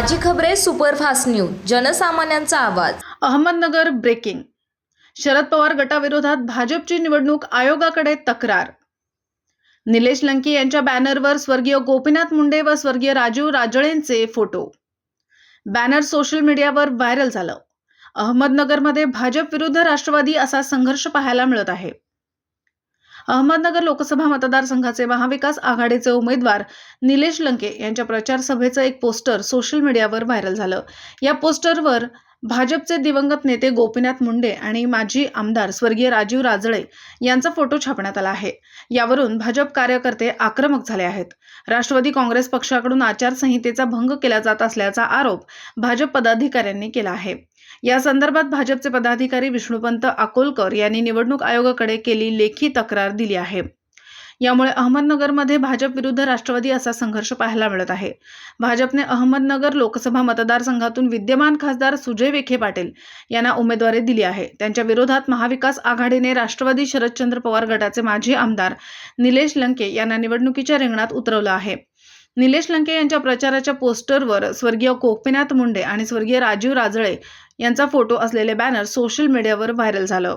खबरे superfast news जनसामान्यांचा आवाज. अहमदनगर ब्रेकिंग शरद पवार गटाविरोधात भाजपची निवडणूक आयोगाकडे तक्रार. निलेश लंकी यांच्या बॅनरवर स्वर्गीय गोपीनाथ मुंडे व स्वर्गीय राजीव राजळेंचे फोटो. बॅनर सोशल मीडियावर व्हायरल झालं. अहमदनगरमध्ये भाजप विरुद्ध राष्ट्रवादी असा संघर्ष पाहायला मिळत आहे. अहमदनगर लोकसभा मतदारसंघाचे महाविकास आघाडीचे उमेदवार निलेश लंके यांच्या प्रचार सभेचं एक पोस्टर सोशल मीडियावर व्हायरल झालं. या पोस्टरवर भाजपचे दिवंगत नेते गोपीनाथ मुंडे आणि माजी आमदार स्वर्गीय राजीव राजळे यांचा फोटो छापण्यात आला आहे. यावरून भाजप कार्यकर्ते आक्रमक झाले आहेत. राष्ट्रवादी काँग्रेस पक्षाकडून आचारसंहितेचा भंग केला जात असल्याचा आरोप भाजप पदाधिकाऱ्यांनी केला आहे. या संदर्भात भाजपचे पदाधिकारी विष्णुपंत अकोलकर यांनी निवडणूक आयोगाकडे केली लेखी तक्रार दिली आहे. यामुळे अहमदनगरमध्ये भाजप विरुद्ध राष्ट्रवादी असा संघर्ष पाहायला मिळत आहे. भाजपने अहमदनगर लोकसभा मतदारसंघातून विद्यमान खासदार सुजय विखे पाटील यांना उमेदवारी दिली आहे. त्यांच्या विरोधात महाविकास आघाडीने राष्ट्रवादी शरदचंद्र पवार गटाचे माजी आमदार निलेश लंके यांना निवडणुकीच्या रिंगणात उतरवलं आहे. निलेश लंके यांच्या प्रचाराच्या पोस्टरवर स्वर्गीय गोपीनाथ मुंडे आणि स्वर्गीय राजीव राजळे यांचा फोटो असलेले बॅनर सोशल मीडियावर व्हायरल झालं.